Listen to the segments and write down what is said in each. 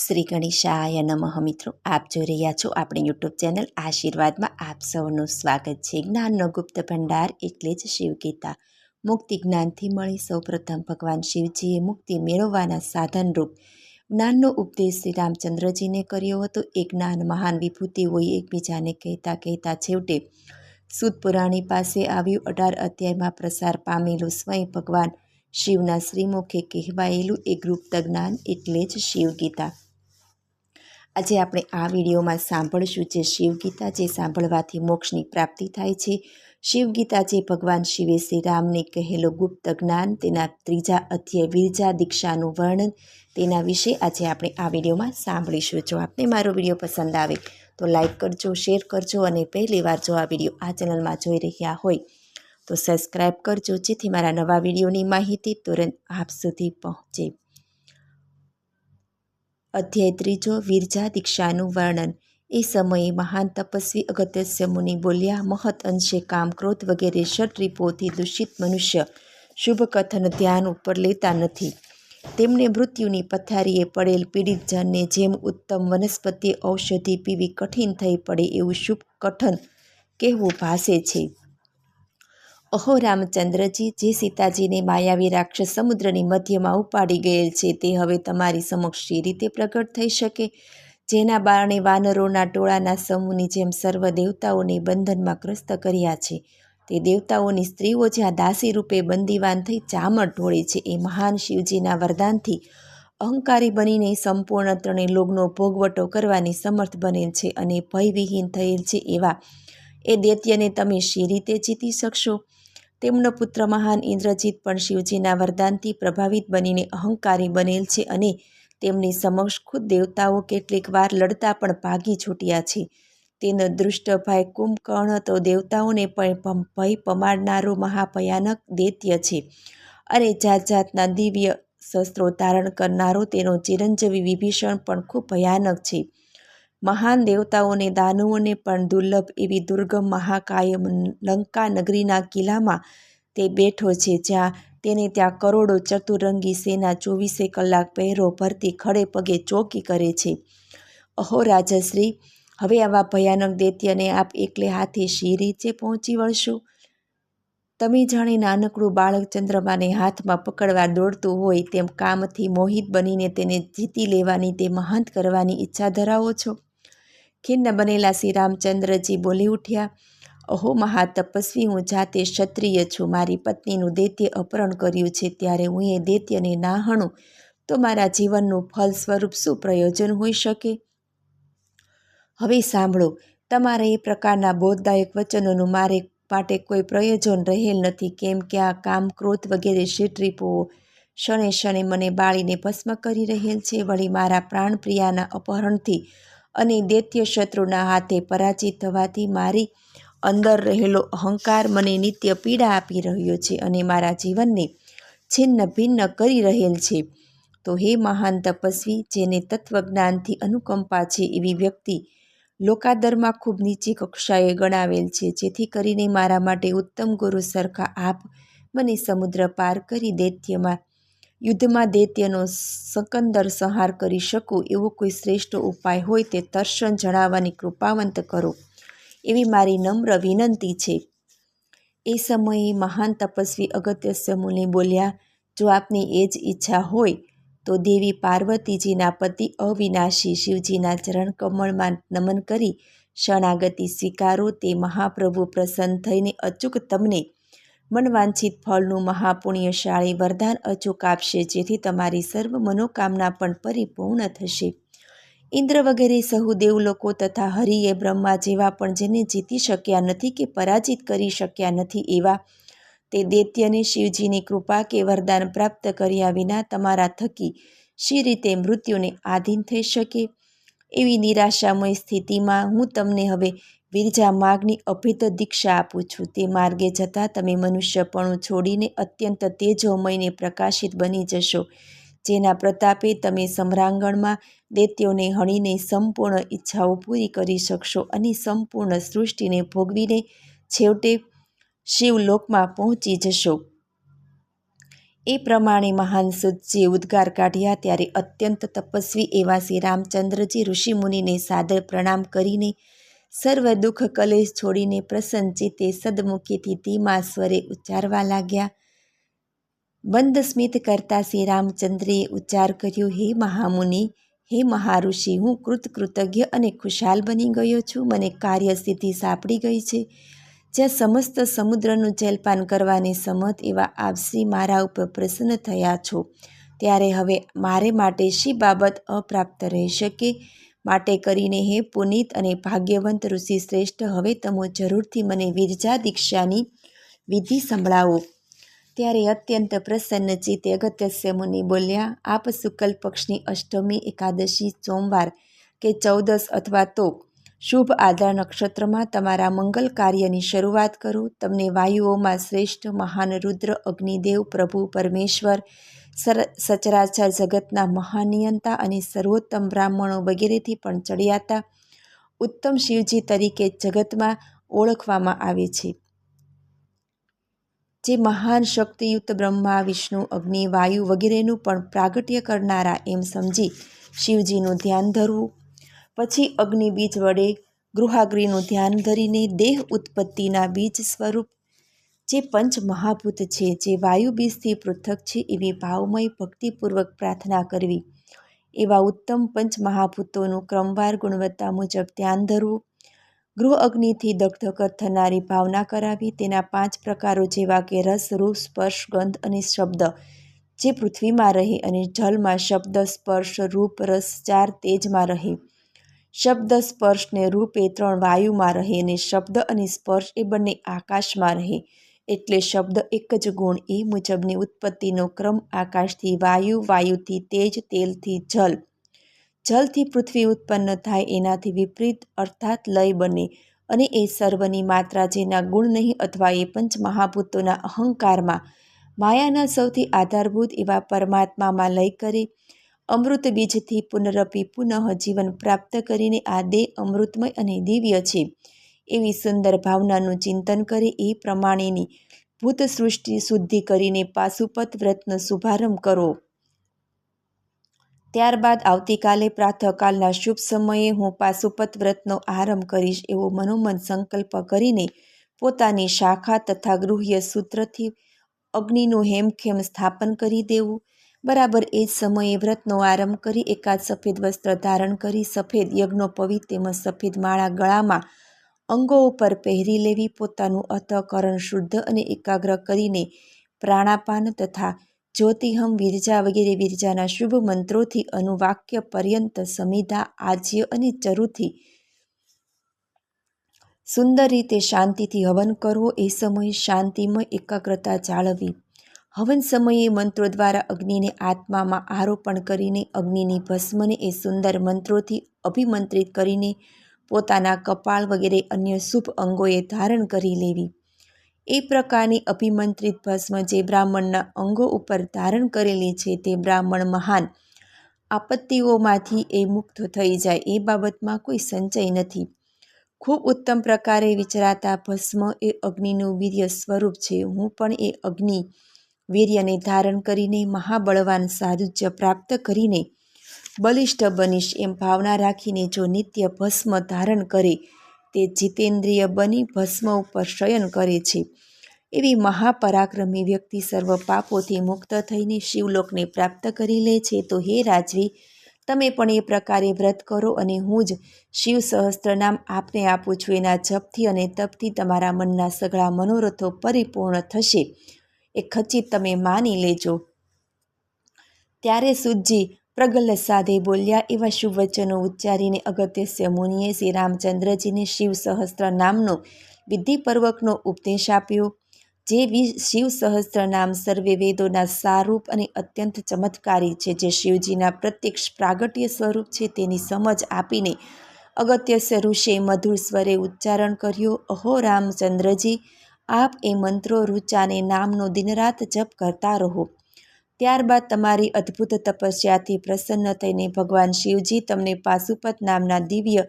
શ્રી ગણેશાય નમઃ મિત્રો. આપ જોઈ રહ્યા છો આપણી યુટ્યુબ ચેનલ આશીર્વાદમાં આપ સૌનું સ્વાગત છે. જ્ઞાનનો ગુપ્ત ભંડાર એટલે જ શિવગીતા મુક્તિ જ્ઞાનથી મળી સૌપ્રથમ ભગવાન શિવજીએ મુક્તિ મેળવવાના સાધનરૂપ જ્ઞાનનો ઉપદેશ શ્રી રામચંદ્રજીને કર્યો હતો. એ જ્ઞાન મહાન વિભૂતિ હોય એકબીજાને કહેતા કહેતા છેવટે સુદ પુરાણી પાસે આવ્યું. અઢાર અધ્યાયમાં પ્રસાર પામેલું સ્વયં ભગવાન શિવના શ્રીમુખે કહેવાયેલું એ ગુપ્ત જ્ઞાન એટલે જ શિવગીતા આજે આપણે આ વિડીયોમાં સાંભળશું જે શિવગીતા જે સાંભળવાથી મોક્ષની પ્રાપ્તિ થાય છે. શિવગીતા જે ભગવાન શિવે શ્રી રામને કહેલો ગુપ્ત જ્ઞાન, તેના ત્રીજા અધ્યાય વિરજા દીક્ષાનું વર્ણન, તેના વિશે આજે આપણે આ વિડીયોમાં સાંભળીશું. જો આપને મારો વીડિયો પસંદ આવે તો લાઈક કરજો, શેર કરજો અને પહેલી વાર જો આ વીડિયો આ ચેનલમાં જોઈ રહ્યા હોય તો સબસ્ક્રાઈબ કરજો, જેથી મારા નવા વિડીયોની માહિતી તુરંત આપ સુધી પહોંચે. અધ્યાય ત્રીજો વિરજા દીક્ષાનું વર્ણન. એ સમયે મહાન તપસ્વી અગત્યસ્ય મુનિ બોલ્યા, મહત અંશે કામ ક્રોધ વગેરે ષટ્રીપોથી દૂષિત મનુષ્ય શુભ કથન ધ્યાન ઉપર લેતા નથી. તેમને મૃત્યુની પથારીએ પડેલ પીડિત જનને જેમ ઉત્તમ વનસ્પતિ ઔષધિ પીવી કઠિન થઈ પડે એવું શુભ કઠન કહેવું ભાસે છે. અહો રામચંદ્રજી, જે સીતાજીને માયાવી રાક્ષસ સમુદ્રની મધ્યમાં ઉપાડી ગયેલ છે, તે હવે તમારી સમક્ષ શી રીતે પ્રગટ થઈ શકે? જેના બારણે વાનરોના ટોળાના સમૂહની જેમ સર્વ દેવતાઓને બંધનમાં ગ્રસ્ત કર્યા છે. તે દેવતાઓની સ્ત્રીઓ જ્યાં દાસી રૂપે બંદીવાન થઈ ચામર ઢોળે છે, એ મહાન શિવજીના વરદાનથી અહંકારી બનીને સંપૂર્ણ ત્રણેય લોગનો ભોગવટો કરવાની સમર્થ બનેલ છે અને ભયવિહીન થયેલ છે એવા એ દૈત્યને તમે શી રીતે જીતી શકશો? તેમનો પુત્ર મહાન ઇન્દ્રજીત પણ શિવજીના વરદાનથી પ્રભાવિત બનીને અહંકારી બનેલ છે અને તેમની સમક્ષ ખુદ દેવતાઓ કેટલીક વાર લડતા પણ ભાગી છૂટ્યા છે. તેનો દૃષ્ટ ભાઈ કુંભકર્ણ તો દેવતાઓને પણ ભય પમાડનારો મહાભયાનક દૈત્ય છે. અને જાત જાતના દિવ્ય શસ્ત્રો ધારણ કરનારો તેનો ચિરંજીવી વિભીષણ પણ ખૂબ ભયાનક છે. મહાન દેવતાઓને, દાનવોને પણ દુર્લભ એવી દુર્ગમ મહાકાય લંકા નગરીના કિલ્લામાં તે બેઠો છે, જ્યાં તેને ત્યાં કરોડો ચતુરંગી સેના ચોવીસે કલાક પહેરો ભરતી ખડે પગે ચોકી કરે છે. અહો રાજશ્રી હવે આવા ભયાનક દૈત્યને આપ એકલે હાથે શી રીતે પહોંચી વળશો? તમે જાણે નાનકડું બાળક ચંદ્રમાને હાથમાં પકડવા દોડતું હોય તેમ કામથી મોહિત બનીને તેને જીતી લેવાની તે મહાન કરવાની ઈચ્છા ધરાવો છો? ખિન્ન બનેલા શ્રી રામચંદ્રજી બોલી ઉઠ્યા, અહો મહાતપસ્વી, હું જાતે ક્ષત્રિય છું. મારી પત્નીનું દૈત્ય અપહરણ કર્યું છે. ત્યારે હું એ દૈત્યને ના હણું. તો મારા જીવનનું ફલ સ્વરૂપ શું પ્રયોજન હોઈ શકે? હવે સાંભળો, તમારા એ પ્રકારના બોધદાયક વચનોનું મારે માટે કોઈ પ્રયોજન રહેલ નથી. કેમ કે આ કામ ક્રોધ વગેરે શીટ્રીપો ક્ષણે ક્ષણે મને બાળીને ભસ્મ કરી રહેલ છે. વળી મારા પ્રાણપ્રિયાના અપહરણથી અને દૈત્ય શત્રુના હાથે પરાજિત થવાથી મારી અંદર રહેલો અહંકાર મને નિત્ય પીડા આપી રહ્યો છે અને મારા જીવનને છિન્ન ભિન્ન કરી રહેલ છે. તો હે મહાન તપસ્વી, જેને તત્વજ્ઞાનથી અનુકંપા છે એવી વ્યક્તિ લોકાદરમાં ખૂબ નીચી કક્ષાએ ગણાવેલ છે, જેથી કરીને મારા માટે ઉત્તમ ગુરુ સરખા આપ મને સમુદ્ર પાર કરી દૈત્યમાં યુદ્ધમાં દૈત્યનો સંકંદર સંહાર કરી શકું એવો કોઈ શ્રેષ્ઠ ઉપાય હોય તે તર્શન જણાવવાની કૃપાવંત કરો. એવી મારી નમ્ર વિનંતી છે. એ સમયે મહાન તપસ્વી અગત્યસ્ય મુનિ બોલ્યા, જો આપની એ જ ઈચ્છા હોય, તો દેવી પાર્વતીજીના પતિ અવિનાશી શિવજીના ચરણ કમળમાં નમન કરી શરણાગતિ સ્વીકારો. તે મહાપ્રભુ પ્રસન્ન થઈને અચૂક તમને મનવાંછિત ફળનું મહાપુણ્યશાળી વરદાન અચૂક આપશે, જેથી તમારી સર્વ મનોકામના પણ પરિપૂર્ણ થશે. ઇન્દ્ર વગેરે સહુ દેવલોકો તથા હરિએ બ્રહ્મા જેવા પણ જેને જીતી શક્યા નથી કે પરાજિત કરી શક્યા નથી એવા, તે દૈત્યને શિવજીની કૃપા કે વરદાન પ્રાપ્ત કર્યા વિના તમારા થકી શી રીતે મૃત્યુને આધીન થઈ શકે? એવી નિરાશામય સ્થિતિમાં હું તમને હવે વિરજા માર્ગની અભેદ દીક્ષા આપું છું. તે માર્ગે જતાં તમે મનુષ્યપણું છોડીને અત્યંત તેજોમયને પ્રકાશિત બની જશો. જેના પ્રતાપે તમે સમ્રાંગણમાં દૈત્યોને હણીને સંપૂર્ણ ઈચ્છાઓ પૂરી કરી શકશો અને સંપૂર્ણ સૃષ્ટિને ભોગવીને છેવટે શિવલોકમાં પહોંચી જશો. એ પ્રમાણે મહાન સૂતજીએ ઉદ્ગાર કાઢ્યા ત્યારે અત્યંત તપસ્વી એવા શ્રી રામચંદ્રજી ઋષિમુનિને સાદર પ્રણામ કરીને સર્વ દુઃખ કલેશ છોડીને પ્રસન્ન ચિત્તે સદમુખીથી ધીમા સ્વરે ઉચ્ચારવા લાગ્યા. બંધ સ્મિત કરતા શ્રી રામચંદ્રે ઉચ્ચાર કર્યો, હે મહામુનિ, હે મહાઋષિ, હું કૃતકૃતજ્ઞ અને ખુશાલ બની ગયો છું. મને કાર્ય સિદ્ધિ સાંપડી ગઈ છે. જ્યાં સમસ્ત સમુદ્રનું જલપાન કરવાને સમત એવા આપ મારા ઉપર પ્રસન્ન થયા છો. ત્યારે હવે મારે માટે શી બાબત અપ્રાપ્ત રહી શકે? માટે કરીને હે પુનિત અને ભાગ્યવંત ઋષિ શ્રેષ્ઠ, હવે તમો જરૂરથી મને વિરજા દીક્ષાની વિધિ સંભળાવો. ત્યારે અત્યંત પ્રસન્ન ચિત્તે અગત્યસ્ય મુનિ બોલ્યા, આપ શુકલ પક્ષની અષ્ટમી એકાદશી સોમવાર કે ચૌદસ અથવા તો શુભ આદરા નક્ષત્રમાં તમારા મંગલ કાર્યની શરૂઆત કરો. તમને વાયુઓમાં શ્રેષ્ઠ મહાન રુદ્ર અગ્નિદેવ, પ્રભુ, પરમેશ્વર સચરાચર જગતના મહાનિયંતા અને સર્વોત્તમ બ્રાહ્મણો વગેરેથી પણ ચડિયાતા ઉત્તમ શિવજી તરીકે જગતમાં ઓળખવામાં આવે છે. જે મહાન શક્તિયુક્ત બ્રહ્મા, વિષ્ણુ, અગ્નિ, વાયુ વગેરેનું પણ પ્રાગટ્ય કરનારા એમ સમજી શિવજીનું ધ્યાન ધરવું. પછી અગ્નિ બીજ વડે ગૃહાગ્નિનું ધ્યાન ધરીને દેહ ઉત્પત્તિના બીજ સ્વરૂપ, જે પંચ મહાભૂત છે, જે વાયુ બીજથી પૃથક છે એવી ભાવમય ભક્તિપૂર્વક પ્રાર્થના કરવી. એવા ઉત્તમ પંચ મહાભૂતોનું ક્રમવાર ગુણવત્તા મુજબ ધ્યાન ધરવું ગૃહ અગ્નિથી દગ્ધ થનારી ભાવના કરાવી, તેના પાંચ પ્રકારો જેવા કે રસ, રૂપ, સ્પર્શ, ગંધ અને શબ્દ, જે પૃથ્વીમાં રહે અને જલમાં શબ્દ, સ્પર્શ, રૂપ, રસ, ચાર તેજમાં રહે. શબ્દ સ્પર્શને રૂપે ત્રણ વાયુમાં રહે અને શબ્દ અને સ્પર્શ એ બંને આકાશમાં રહે. એટલે શબ્દ એક જ ગુણ એ મુજબની ઉત્પત્તિનો ક્રમ આકાશથી વાયુ, વાયુથી તેજ, તેલથી જલ. જલથી પૃથ્વી ઉત્પન્ન થાય એનાથી વિપરીત અર્થાત લય બને અને એ સર્વની માત્રા જેના ગુણ નહીં અથવા એ પંચ મહાભૂતોના અહંકારમાં માયાના સૌથી આધારભૂત એવા પરમાત્મામાં લય કરે અમૃત બીજથી પુનરપી પુનઃ જીવન પ્રાપ્ત કરીને આ દેહ અમૃતમય અને દિવ્ય છે. એવી સુંદર ભાવનાનું ચિંતન કરે એ પ્રમાણેની ભૂત સૃષ્ટિ શુદ્ધિ કરીને પાશુપત વ્રતનો શુભારંભ કરો. ત્યારબાદ આવતીકાલે પ્રાતઃકાલના શુભ સમયે હું પાશુપત વ્રતનો આરંભ કરીશ એવો મનોમન સંકલ્પ કરીને પોતાની શાખા તથા ગૃહ્ય સૂત્રથી અગ્નિનું હેમખેમ સ્થાપન કરી દેવું. બરાબર એ જ સમયે વ્રતનો આરંભ કરી એકાદ સફેદ વસ્ત્ર ધારણ કરી સફેદ યજ્ઞોપવિત તેમજ સફેદ માળા ગળામાં અંગો ઉપર પહેરી લેવી, પોતાનું અતઃકરણ શુદ્ધ અને એકાગ્ર કરીને પ્રાણાપાન તથા જ્યોતિહમ, વિરજા વગેરે વિરજાના શુભ મંત્રોથી અનુવાક્ય પર્યંત સમિધા આજ્ય અને ચરુથી સુંદર રીતે શાંતિથી હવન કરવો. એ સમયે શાંતિમય એકાગ્રતા જાળવવી. હવન સમયે મંત્રો દ્વારા અગ્નિને આત્મામાં આરોપણ કરીને અગ્નિની ભસ્મને એ સુંદર મંત્રોથી અભિમંત્રિત કરીને પોતાના કપાળ વગેરે અન્ય શુભ અંગોએ ધારણ કરી લેવી. એ પ્રકારની અભિમંત્રિત ભસ્મ જે બ્રાહ્મણના અંગો ઉપર ધારણ કરેલી છે તે બ્રાહ્મણ મહાન આપત્તિઓમાંથી એ મુક્ત થઈ જાય એ બાબતમાં કોઈ સંચય નથી. ખૂબ ઉત્તમ પ્રકારે વિચરાતા ભસ્મ એ અગ્નિનું વીર્ય સ્વરૂપ છે. હું પણ એ અગ્નિ વીર્યને ધારણ કરીને મહાબળવાન સાયુજ્ય પ્રાપ્ત કરીને બલિષ્ઠ બનીશ એમ ભાવના રાખીને જો નિત્ય ભસ્મ ધારણ કરે, તે જીતેન્દ્રિય બની ભસ્મ ઉપર શયન કરે છે. એવી મહાપરાક્રમી વ્યક્તિ સર્વ પાપોથી મુક્ત થઈને શિવલોકને પ્રાપ્ત કરી લે છે તો હે રાજવી, તમે પણ એ પ્રકારે વ્રત કરો અને હું જ શિવ સહસ્ત્રનામ આપને આપું છું. એના જપથી અને તપથી તમારા મનના સઘળા મનોરથો પરિપૂર્ણ થશે. એ ખચિત તમે માની લેજો. ત્યારે સુજી પ્રગલ્લ સાધે બોલ્યા એવા શુભ વચનો ઉચ્ચારીને અગત્યસ્ય મુનિએ શ્રી રામચંદ્રજીને શિવ સહસ્ત્ર નામનો વિધિપૂર્વકનો ઉપદેશ આપ્યો, જે શિવ સહસ્ત્ર નામ સર્વે વેદોના સારૂપ અને અત્યંત ચમત્કારી છે, જે શિવજીના પ્રત્યક્ષ પ્રાગટ્ય સ્વરૂપ છે તેની સમજ આપીને અગત્યસ્ય ઋષિએ મધુર સ્વરે ઉચ્ચારણ કર્યું, અહો રામચંદ્રજી આપ એ મંત્રો રૂચાને નામનો દિનરાત જપ કરતા રહો. ત્યારબાદ તમારી અદ્ભુત તપસ્યાથી પ્રસન્ન થઈને ભગવાન શિવજી તમને પાશુપત નામના દિવ્ય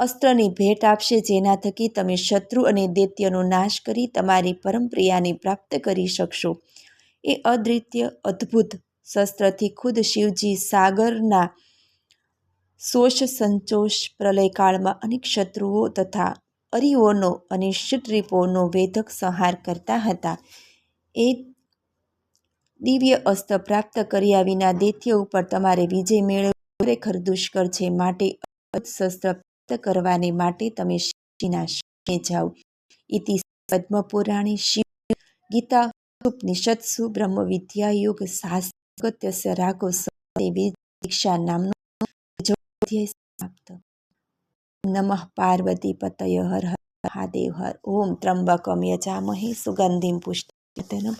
અસ્ત્રની ભેટ આપશે, જેના થકી તમે શત્રુ અને દૈત્યનો નાશ કરી તમારી પરમપ્રિયાને પ્રાપ્ત કરી શકશો. એ અદ્વિતીય, અદ્ભુત શસ્ત્રથી ખુદ શિવજી સાગરના શોષ સંચોષ પ્રલયકાળમાં અનેક શત્રુઓ તથા અરિઓનો અને શિટ્રીપોનો વેધક સંહાર કરતા હતા. એ દિવ્ય અસ્ત્ર પ્રાપ્ત કર્યા વિના દૈત્ય ઉપર તમારે વિજય મેળવવો ખરેખર દુષ્કર છે. માટે શસ્ત્ર પ્રાપ્ત કરવાને માટે તમે શિવજીના શરણે જાઓ. ઇતિ પદ્મપુરાણે શિવ ગીતા ઉપનિષત્સુ બ્રહ્મ વિદ્યા યોગ શાસ્ત્ર રાઘવ દીક્ષા નામનો અધ્યાય સમાપ્ત નમઃ પાર્વતી પતય હર મહાદેવ હર ઓમ ત્રંબકમ યજામહે સુગંધિમ પુષ્ટિવર્ધનમ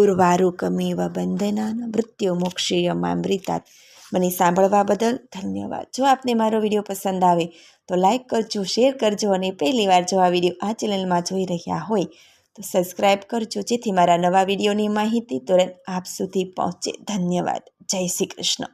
ઉર્વારુકમેવ બંધનાન મૃત્યુ મોક્ષીય મોક્ષેયમામૃતાત મને સાંભળવા બદલ ધન્યવાદ. જો આપને મારો વીડિયો પસંદ આવે, તો લાઈક કરજો, શેર કરજો અને પહેલી વાર જો આ વીડિયો આ ચેનલમાં જોઈ રહ્યા હોય, તો સબસ્ક્રાઈબ કરજો, જેથી મારા નવા વિડીયોની માહિતી તુરંત આપ સુધી પહોંચે. ધન્યવાદ. જય શ્રી કૃષ્ણ.